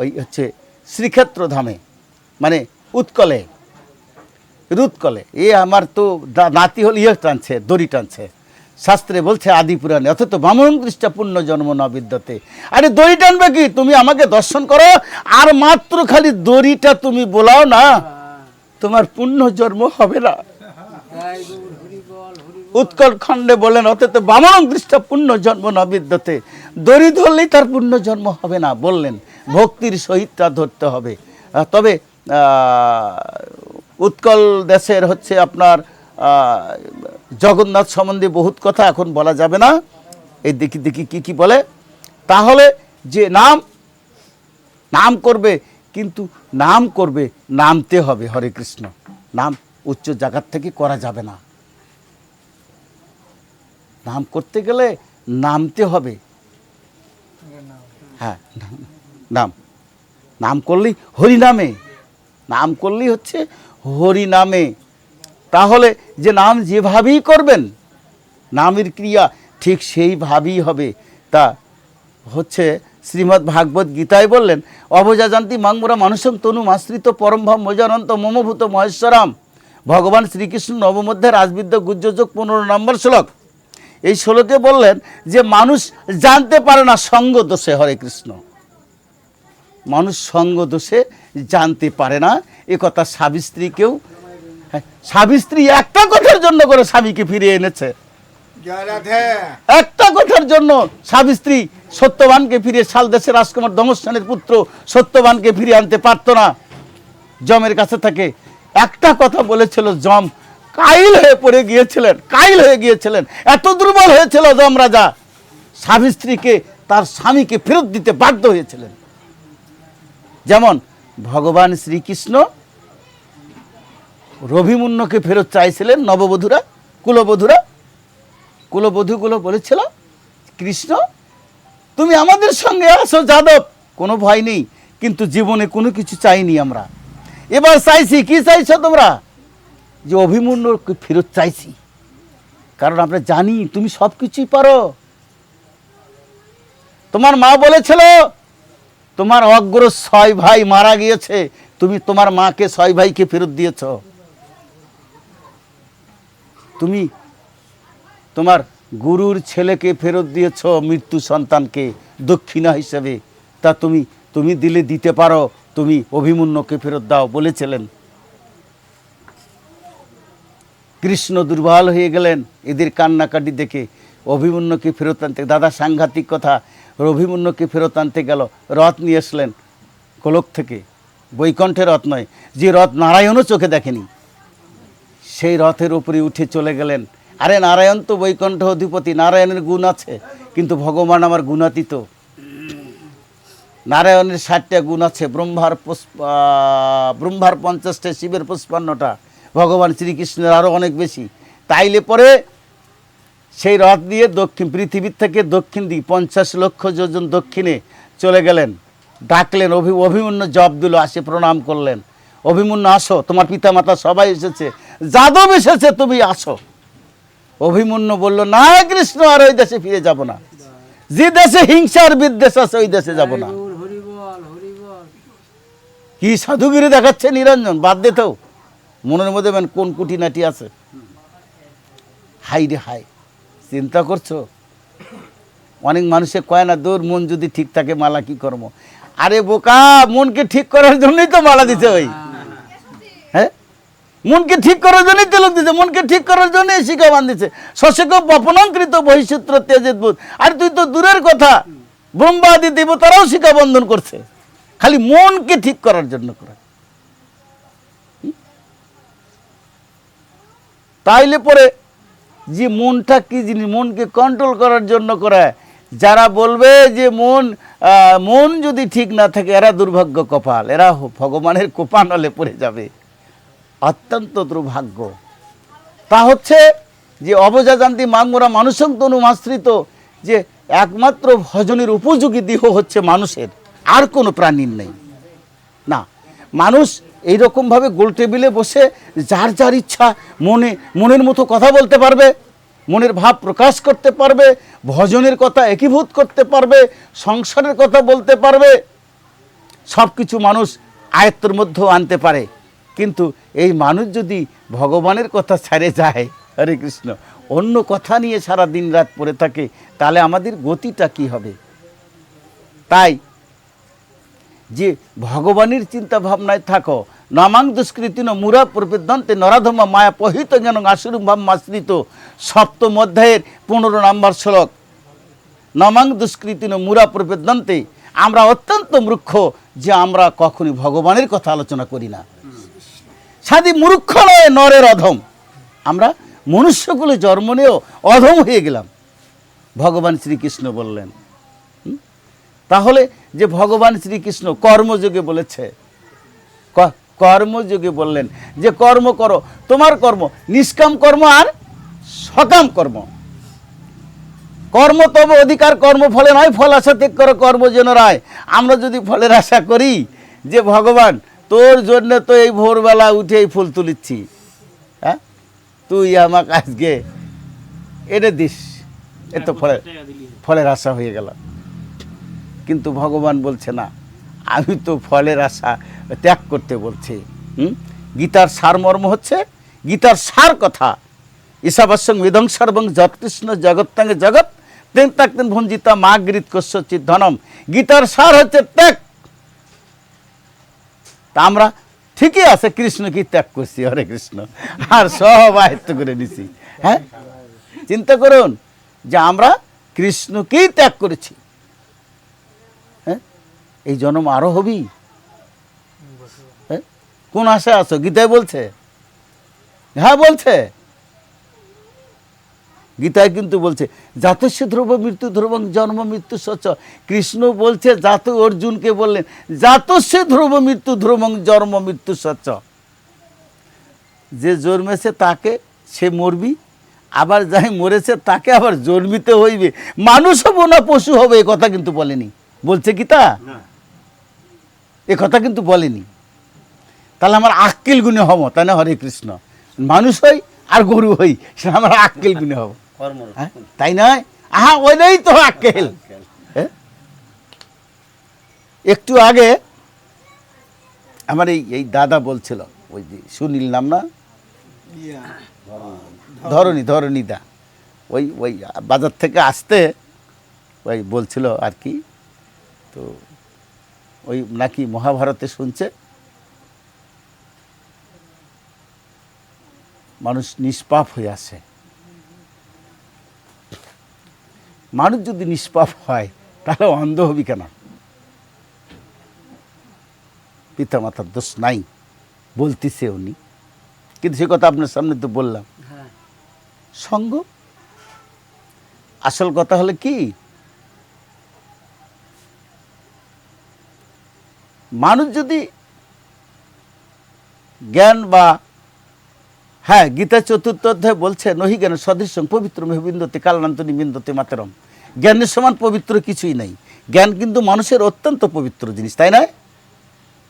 ওই হচ্ছে শ্রীক্ষেত্র ধামে মানে উৎকলে, রুৎকলে। এ আমার তো নাতি হল ইয়ে টানছে, দড়ি টানছে। শাস্ত্রে বলছে আদি পুরাণে, অথচ বামন দৃষ্টা পূর্ণ জন্ম ন আরে দড়ি টানবে কি? তুমি আমাকে দর্শন করো, আর মাত্র খালি দড়িটা তুমি বলাও না, তোমার পূর্ণ জন্ম হবে না। উৎকল খণ্ডে বলেন অতএত বামন দৃষ্টা পূর্ণ জন্ম ন বিদ্যতে। দড়ি ধরলেই তার পূর্ণ জন্ম হবে না, বললেন। ভক্তির সহিতটা ধরতে হবে। তবে উৎকল দেশের হচ্ছে আপনার জগন্নাথ সম্বন্ধে বহুত কথা এখন বলা যাবে না। এই দেখি দেখি কি কি বলে। তাহলে যে নাম নাম করবে, কিন্তু নাম করবে, নামতে হবে হরে কৃষ্ণ। নাম উচ্চ জায়গার থেকে করা যাবে না। নাম করতে গেলে নামতে হবে। হ্যাঁ নাম- নাম করলেই হরি নামে নাম করলেই হচ্ছে হরি নামে তাহলে যে নাম যেভাবেই করবেন, নামের ক্রিয়া ঠিক সেইভাবেই হবে। তা হচ্ছে শ্রীমদ্ ভাগবত গীতায় বললেন, অবজাজান্তি মাংমরা মানুষং তনু মাশ্রিত পরমভাব মজানন্ত মমভূত মহেশ্বরাম। ভগবান শ্রীকৃষ্ণ নবমধ্যে রাজবিদ্যা গুজ্জযোগ পনেরো নম্বর শ্লোক। এই শ্লোকে বললেন যে, মানুষ জানতে পারে না সঙ্গ দোষে হরে কৃষ্ণ। মানুষ সঙ্গ দোষে জানতে পারে না। এ কথা স্বামী হ্যাঁ, স্বামী স্ত্রী একটা কথার জন্য করে স্বামীকে ফিরিয়ে এনেছে। একটা কথার জন্য স্বামী স্ত্রী সত্যবানকে ফিরিয়ে সাল দেশের রাজকুমার দমস্থানের পুত্র সত্যবানকে ফিরিয়ে আনতে পারতো না। জমের কাছে থাকে একটা কথা বলেছিল জম কাইল হয়ে পড়ে গিয়েছিলেন কাইল হয়ে গিয়েছিলেন এত দুর্বল হয়েছিল জম রাজা। স্বামী স্ত্রীকে তার স্বামীকে ফেরত দিতে বাধ্য হয়েছিলেন। যেমন, ভগবান শ্রীকৃষ্ণ রবিমুন্নকে ফেরত চাইছিলেন, নববধূরা, কুলবধূরা। কুলবধূগুলো বলেছিল, কৃষ্ণ, তুমি আমাদের সঙ্গে আসো যাদব। কোনো ভয় নেই, কিন্তু জীবনে কোনো কিছু চাইনি আমরা। এবার চাইছি, কি চাইছো তোমরা? যে অভিমন্যুকে ফেরত চাইছি। কারণ আমরা জানি তুমি সব কিছুই পারো। তোমার মা বলেছিল তোমার অগ্র ছয় ভাই মারা গিয়েছে, তুমি তোমার মাকে ছয় ভাইকে ফেরত দিয়েছ। তুমি তোমার গুরুর ছেলেকে ফেরত দিয়েছ, মৃত্যু সন্তানকে, দক্ষিণা হিসেবে। তা তুমি তুমি দিলে, দিতে পারো, তুমি অভিমন্যকে ফেরত দাও বলেছিলেন। কৃষ্ণ দুর্বল হয়ে গেলেন, এদের কান্নাকাটি দেখে অভিমন্যকে ফেরত আনতে। দাদা, সাংঘাতিক কথা অভিমন্যকে ফেরত আনতে গেল। রথ নিয়ে আসলেন গোলক থেকে। বৈকণ্ঠে রথ নয়, যে রথ নারায়ণও চোখে দেখেনি। সেই রথের উপরে উঠে চলে গেলেন। আরে নারায়ণ তো বৈকুণ্ঠ অধিপতি, নারায়ণের গুণ আছে, কিন্তু ভগবান আমার গুণাতীত। নারায়ণের ষাটটা গুণ আছে, ব্রহ্মার পুষ্প ব্রহ্মার পঞ্চাশটা, শিবের পুষ্পান্নটা। ভগবান শ্রীকৃষ্ণের আরও অনেক বেশি। তাইলে পরে সেই রথ দিয়ে দক্ষিণ পৃথিবীর থেকে দক্ষিণ দিক পঞ্চাশ লক্ষ যোজন দক্ষিণে চলে গেলেন। ডাকলেন অভি অভিমন্য জব দিল আসে প্রণাম করলেন। অভিমন্য আসো তোমার পিতামাতা সবাই এসেছে। যাদব এসেছে তুমি আসো। অভিমন্য বলল না কৃষ্ণ আর ওই দেশে ফিরে যাব না। যে দেশে হিংসার বিদ্বেষ আছে ওই দেশে যাব না। কি সাধুগিরি দেখাচ্ছে নিরঞ্জন? বাদ দে তো। মনের মধ্যে কোন কুটিনাটি আছে? হাই রে হাই চিন্তা করছ? অনেক মানুষে কয় না, দূর মন যদি ঠিক থাকে, মালা কি কর্ম আরে বোকা, মনকে ঠিক করার জন্যই তো মালা দিতে ওই হ্যাঁ? মনকে ঠিক করার জন্যই তেলক দিতে মনকে ঠিক করার জন্যই শিখা বান্ধিছে। শশক বপনাঙ্কৃত বহিষ্যূত্র তেজের বোধ। আর তুই তো দূরের কথা, ব্রহ্মাদি দেবতারাও শিখা বন্ধন করছে। খালি মনকে ঠিক করার জন্য করে। তাইলে পরে যে মনটা কি জিনিস? মনকে কন্ট্রোল করার জন্য করে যারা বলবে যে মন মন যদি ঠিক না থাকে, এরা দুর্ভাগ্য কপাল। এরা ভগবানের কোপানলে পড়ে যাবে। অত্যন্ত দুর্ভাগ্য। তা হচ্ছে যে অবজাজান্তি মাঙ্গরা মানুষং তনু আশ্রিত যে একমাত্র ভজনের উপযোগী দেহ হচ্ছে মানুষের। আর কোনো প্রাণীর নেই। না, মানুষ এইরকমভাবে গোল টেবিলে বসে যার যার ইচ্ছা মনে, মনের মতো কথা বলতে পারবে, মনের ভাব প্রকাশ করতে পারবে, ভজনের কথা একীভূত করতে পারবে, সংসারের কথা বলতে পারবে সব কিছু মানুষ আয়ত্তর মধ্যেও আনতে পারে। কিন্তু এই মানুষ যদি ভগবানের কথা ছেড়ে যায়, হরে কৃষ্ণ, অন্য কথা নিয়ে সারা দিন রাত পড়ে থাকে, তাহলে আমাদের গতিটা কি হবে? তাই যে ভগবানের চিন্তা ভাবনায় থাকো নামাং দুষ্কৃতিন মুরা প্রবেদন্তে নরাধমা মায়া পহিত জ্ঞান আসুর ভাবমাশ্রিত সপ্তম অধ্যায়ের পনেরো নম্বর শ্লোক। নমাং দুষ্কৃতিন মুরা প্রবেদন্তে আমরা অত্যন্ত মূর্খ যে আমরা কখনই ভগবানের কথা আলোচনা করি না। সাদি মূর্খ নয়, নরের অধম। আমরা মনুষ্যকুলে জন্ম নিয়েও অধম হয়ে গেলাম। ভগবান শ্রীকৃষ্ণ বললেন তাহলে যে ভগবান শ্রীকৃষ্ণ কর্মযোগে বলেছে কর্মযোগে বললেন যে কর্ম করো তোমার কর্ম নিষ্কাম কর্ম আর সকাম কর্ম। কর্ম তবে অধিকার কর্ম ফলে নয় ফল আশা ত্যাগ করো কর্ম যেন রায়। আমরা যদি ফলের আশা করি যে ভগবান তোর জন্য তো এই ভোরবেলা উঠে এই ফুল তুলিচ্ছি। হ্যাঁ? তুই আমাকে আজকে এনে দিস। এ তো ফলের ফলের আশা হয়ে গেল। কিন্তু ভগবান বলছে না। আমি তো ফলের আশা ত্যাগ করতে বলছি, হুম? গীতার সারমর্ম হচ্ছে, গীতার সার কথা। ঈশাবাস্যং বিধ্বং সর্বং যৎকৃষ্ণ জগত্তাঙ্গে জগৎ তেন তাকতেন ভঞ্জিতা মা গৃত কস্যচিত ধনম। গীতার সার হচ্ছে ত্যাগ। তা আমরা ঠিকই আছে কৃষ্ণকে ত্যাগ করছি? হরে কৃষ্ণ। আর সব আয়ত্ত করে নিছি হ্যাঁ? চিন্তা করুন যে আমরা কৃষ্ণকেই ত্যাগ করেছি? এই জন্ম আরও হবি? হ্যাঁ? কোন আশা আছো? গীতায় বলছে। হ্যাঁ বলছে। গীতায় কিন্তু বলছে জাতস্য ধ্রুব মৃত্যু ধ্রুবং জন্ম মৃত্যু সচ কৃষ্ণ বলছে জাত অর্জুনকে বললেন জাতস্য ধ্রুব মৃত্যু ধ্রুবং জন্ম মৃত্যু সচ যে জন্মেছে তাকে সে মরবি আবার যাই মরেছে তাকে আবার জন্মিতে হইবে। মানুষ হব না পশু হবে এ কথা কিন্তু বলেনি। বলছে গীতা? এ কথা কিন্তু বলেনি। তাহলে আমার আক্কেল গুণে হব তাই না হরে কৃষ্ণ? মানুষ হই আর গরু হই সে আমার আক্কেল গুণে হব। হ্যাঁ? তাই নয়? আহা ওইটাই তো আক্কেল? একটু আগে আমার এই এই দাদা বলছিল ওই যে সুনীল নাম না? ধরণী ধরণী দা। ওই ওই বাজার থেকে আসতে ওই বলছিল আর কি তো ওই নাকি মহাভারতে শুনছে? মানুষ নিষ্পাপ হয়ে আসে মানুষ যদি নিষ্পাপ হয় তাহলে অন্ধ হবি কেন? পিতা মাতার দোষ নাই বলতেছে উনি। কিন্তু সে কথা আপনার সামনে তো বললাম। সঙ্গ? আসল কথা হলে কি? মানুষ যদি জ্ঞান বা হ্যাঁ গীতা চতুর্থ অধ্যায় বলছে, নহি জ্ঞান সদৃশ্য পবিত্র মেহবিন্দতে কালানান্তনী বিন্দতে মাতরম। জ্ঞানের সমান পবিত্র কিছুই নাই। জ্ঞান কিন্তু মানুষের অত্যন্ত পবিত্র জিনিস, তাই নয়?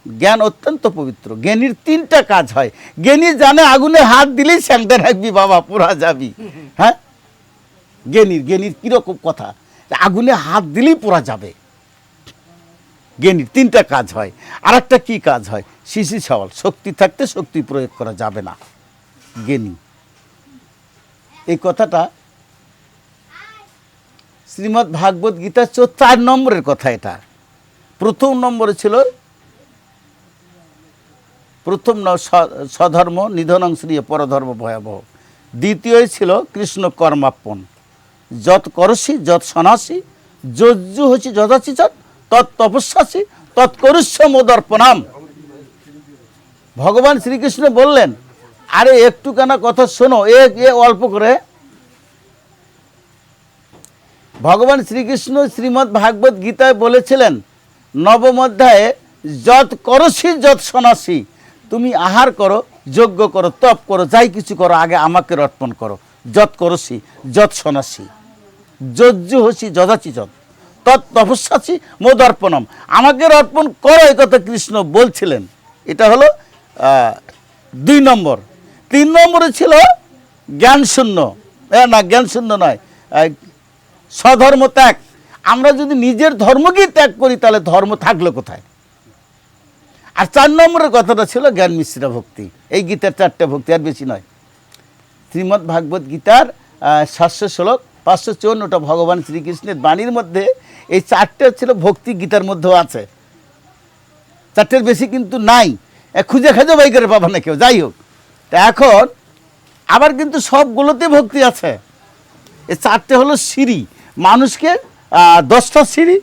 জ্ঞান অত্যন্ত পবিত্র। জ্ঞানীর তিনটা কাজ হয়। জ্ঞানী জানে আগুনে হাত দিলেই স্যাংটা রাখবি, বাবা, পুরা যাবি। হ্যাঁ? জ্ঞানীর জ্ঞানীর কীরকম কথা? আগুনে হাত দিলেই পোড়া যাবে। জ্ঞানীর তিনটা কাজ হয়। আর একটা কী কাজ হয়? শিশি সওয়াল, শক্তি থাকতে শক্তি প্রয়োগ করা যাবে না। জ্ঞানী। এই কথাটা শ্রীমদ্ ভাগবত গীতার চো চার নম্বরের কথা এটা। প্রথম নম্বরে ছিল, প্রথম স্বধর্ম নিধনং শ্রী পরধর্ম ভয়াবহ। দ্বিতীয় ছিল কৃষ্ণ কর্মাপন যত করসি যত সনাসি, যজ্জু হচ্ছি যথাচি যত তৎ তপস্যাসি, তৎ করস্য মোদর্পণাম ভগবান শ্রীকৃষ্ণ বললেন, আরে, একটুখানা কথা শোনো, এ অল্প করে। ভগবান শ্রীকৃষ্ণ শ্রীমদ্ ভাগবত গীতায় বলেছিলেন, নবম অধ্যায়ে যত করসি যত সনাসি, তুমি আহার করো, যজ্ঞ করো, তপ করো, যাই কিছু করো, আগে আমাকে অর্পণ করো। যত করসি যত সনাসি যজ্জু হসি যদাচি যত তৎ তপস্যাসি মোদ অর্পণম আমাকে অর্পণ করো এই কথা কৃষ্ণ বলছিলেন। এটা হলো দুই নম্বর। তিন নম্বরে ছিল জ্ঞান শূন্য এ, না জ্ঞান শূন্য নয় স্বধর্ম ত্যাগ। আমরা যদি নিজের ধর্মকেই ত্যাগ করি তাহলে ধর্ম থাকল কোথায়? আর চার নম্বরের কথাটা ছিল জ্ঞান মিশ্রা ভক্তি। এই গীতার চারটে ভক্তি আর বেশি নয়। শ্রীমদ্ ভাগবত গীতার সাতশো শ্লোক পাঁচশো চুয়ান্নটা ভগবান শ্রীকৃষ্ণের বাণীর মধ্যে এই চারটে ছিল ভক্তি গীতার মধ্যেও আছে। চারটের বেশি কিন্তু নাই। খুঁজে খাজে বাই করে পাবা না কেউ যাই হোক। তা এখন আবার কিন্তু সবগুলোতে ভক্তি আছে। এই চারটে হলো সিঁড়ি। মানুষকে দশটা সিঁড়ি,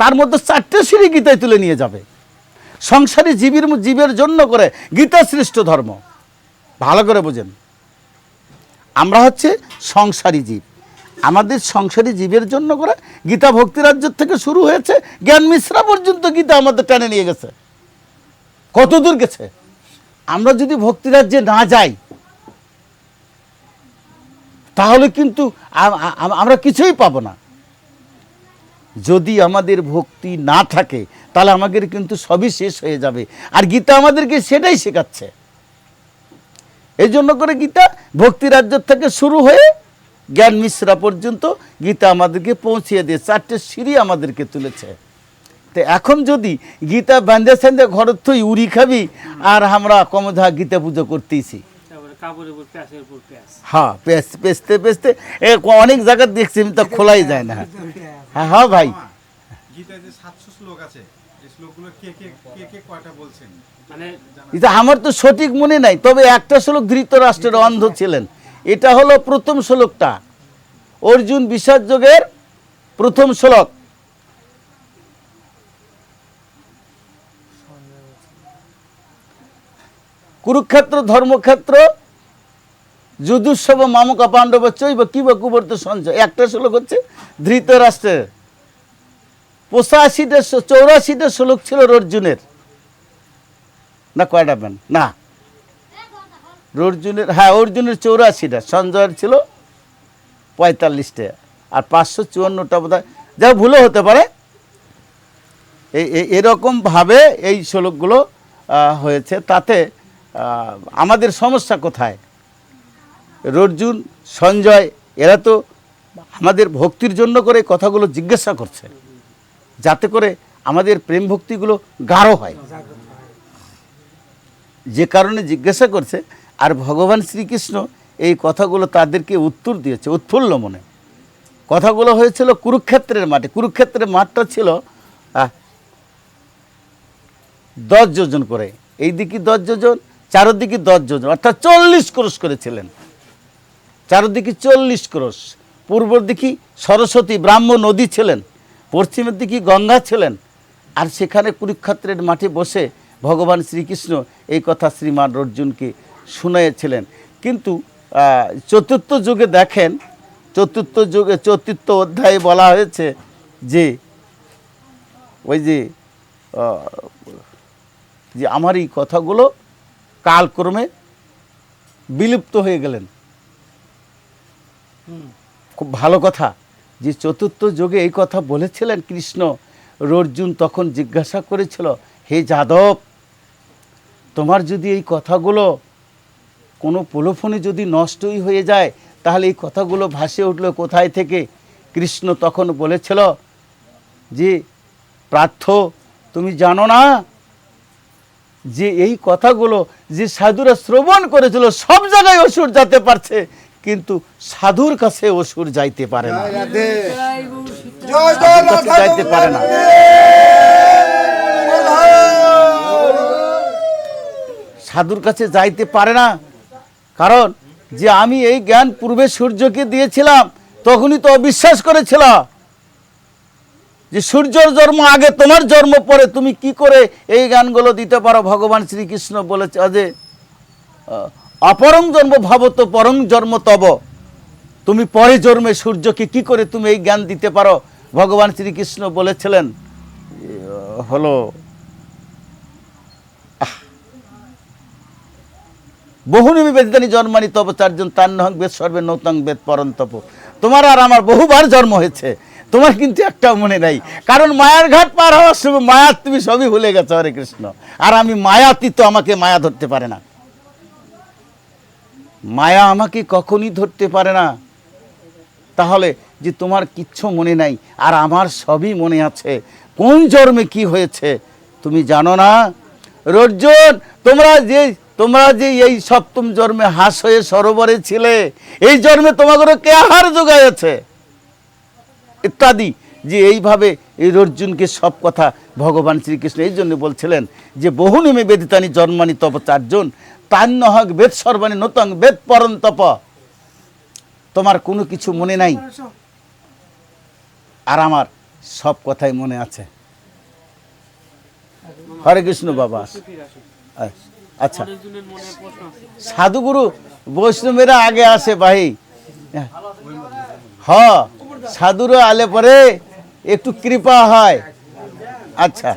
তার মধ্যে চারটে সিঁড়ি গীতায় তুলে নিয়ে যাবে। সংসারী জীবের জীবের জন্য করে গীতা শ্রেষ্ঠ ধর্ম। ভালো করে বোঝেন। আমরা হচ্ছে সংসারী জীব। আমাদের সংসারী জীবের জন্য করে গীতা ভক্তি রাজ্য থেকে শুরু হয়েছে, জ্ঞান মিশ্রা পর্যন্ত গীতা আমাদের টানে নিয়ে গেছে। কত দূর গেছে? আমরা যদি ভক্তি রাজ্যে না যাই, তাহলে কিন্তু আমরা কিছুই পাবো না। যদি আমাদের ভক্তি না থাকে, তাহলে আমাদের কিন্তু সবই শেষ হয়ে যাবে। আর গীতা আমাদেরকে সেটাই শেখাচ্ছে। এই জন্য করে গীতা ভক্তি রাজ্য থেকে শুরু হয়ে জ্ঞান মিশ্রা পর্যন্ত গীতা আমাদেরকে পৌঁছিয়ে দিয়ে চারটে সিঁড়ি আমাদেরকে তুলেছে। তো এখন যদি গীতা বান্ধে সান্ধে ঘরের তুই উড়ি খাবি আর আমরা কমধা গীতা পুজো প্যাঁচ। হ্যাঁ পেস- পেস্তে পেস্তে এ অনেক জায়গা দেখছি আমি তো খোলাই যায় না। হ্যাঁ হ্যাঁ ভাই। গীতায় যে সাতশো শ্লোক আছে এই শ্লোকগুলো কে কে কে কে কয়টা বলছেন? এটা আমার তো সঠিক মনে নাই, তবে একটা শ্লোক ধৃতরাষ্ট্রের অন্ধ ছিলেন। এটা হলো প্রথম শ্লোকটা। অর্জুন বিষাদ যোগের প্রথম শ্লোক। কুরুক্ষেত্র, ধর্মক্ষেত্র, যুদুৎসব, মামকা, পাণ্ডব, চৈব কি বা কুবর্ত, সঞ্চয়, একটা শ্লোক হচ্ছে ধৃতরাষ্ট্রের। পঁচাশিটা চৌরাশিটা শ্লোক ছিল অর্জুনের। না কয়টা পেন? না। অর্জুনের হ্যাঁ অর্জুনের চৌরাশিটা। সঞ্জয়ের ছিল পঁয়তাল্লিশটা। আর পাঁচশো চুয়ান্নটা বোধ যা ভুলও হতে পারে। এই এরকমভাবে এই শ্লোকগুলো হয়েছে। তাতে আমাদের সমস্যা কোথায়? অর্জুন, সঞ্জয়, এরা তো আমাদের ভক্তির জন্য করে কথাগুলো জিজ্ঞাসা করছে। যাতে করে আমাদের প্রেম ভক্তিগুলো গাঢ় হয়। যে কারণে জিজ্ঞাসা করছে, আর ভগবান শ্রীকৃষ্ণ এই কথাগুলো তাদেরকে উত্তর দিয়েছে, উৎফুল্ল মনে। কথাগুলো হয়েছিল কুরুক্ষেত্রের মাঠে। কুরুক্ষেত্রের মাঠটা ছিল দশ যোজন করে। এই দিকে দশ যোজন, চারোদিকে দশ যোজন। অর্থাৎ চল্লিশ ক্রোশ করেছিলেন। চারোদিকে চল্লিশ ক্রোশ। পূর্ব দিকে সরস্বতী ব্রাহ্ম নদী ছিলেন, পশ্চিমের দিকে গঙ্গা ছিলেন, আর সেখানে কুরুক্ষেত্রের মাঠে বসে ভগবান শ্রীকৃষ্ণ এই কথা শ্রীমান অর্জুনকে শুনিয়েছিলেন কিন্তু চতুর্থ যুগে দেখেন চতুর্থ যুগে চতুর্থ অধ্যায়ে বলা হয়েছে যে ওই যে যে আমার এই কথাগুলো কালক্রমে বিলুপ্ত হয়ে গেলেন। খুব ভালো কথা। যে চতুর্থ যুগে এই কথা বলেছিলেন কৃষ্ণ অর্জুন তখন জিজ্ঞাসা করেছিল হে যাদব তোমার যদি এই কথাগুলো কোনো প্রলোভনে যদি নষ্টই হয়ে যায় তাহলে এই কথাগুলো ভাসে উঠল কোথায় থেকে? কৃষ্ণ তখন বলেছিল যে প্রার্থ তুমি জানো না যে এই কথাগুলো যে সাধুরা শ্রবণ করেছিল সব জায়গায় অসুর যেতে পারছে কিন্তু সাধুর কাছে অসুর যাইতে পারে না। যাইতে পারে না। সাধুর কাছে যাইতে পারে না। কারণ, যে আমি এই জ্ঞান পূর্বে সূর্যকে দিয়েছিলাম, তখনই তো অবিশ্বাস করেছিল। যে সূর্যর জন্ম আগে, তোমার জন্ম পরে তুমি কি করে এই গানগুলো দিতে পারো? ভগবান শ্রীকৃষ্ণ বলেছে যে অপরং জন্ম ভাবত, পরং জন্ম তব। তুমি পরে জন্মে সূর্যকে কি করে তুমি এই জ্ঞান দিতে পারো? ভগবান শ্রীকৃষ্ণ বলেছিলেন হলো বহুনিমি বেদিতানি জন্মানি তব চারজন তান্নহং বেদ সর্বে নৌতং বেদ পরন্তপ। তোমার আর আমার বহুবার জন্ম হয়েছে। তোমার কিন্তু একটাও মনে নাই। কারণ মায়ার ঘাট পার হওয়ার সময় মায়া তুমি সবই ভুলে গেছো, হরে কৃষ্ণ। আর আমি মায়াতীত আমাকে মায়া ধরতে পারে না। মায়া আমাকে কখনই ধরতে পারে না। তাহলে যে তোমার কিচ্ছু মনে নাই, আর আমার সবই মনে আছে, কোন জন্মে কি হয়েছে, তুমি জানো না? রর্জুন তোমরা যে তোমরা যে এই সপ্তম জন্মে হাস হয়ে সরোবরে ছিলে, এই জন্মে তোমাদের কে আহার যোগাইছে ইত্যাদি, যে এইভাবে এই অর্জুনকে সব কথা ভগবান শ্রীকৃষ্ণ এই জন্য বলছিলেন যে বহু নিমে বেদিতানি জন্মানি তপ চারজন তান্য হক বেদ সর্বাণী নতং বেদ পরন তপ। তোমার কোনো কিছু মনে নাই? আর আমার সব কথাই মনে আছে। হরে কৃষ্ণ বাবা। আচ্ছা। প্রশ্ন সাধুগুরু বৈষ্ণবেরা আগে আসে ভাই। হ সাধুরা আলে পরে একটু কৃপা হয়। আচ্ছা।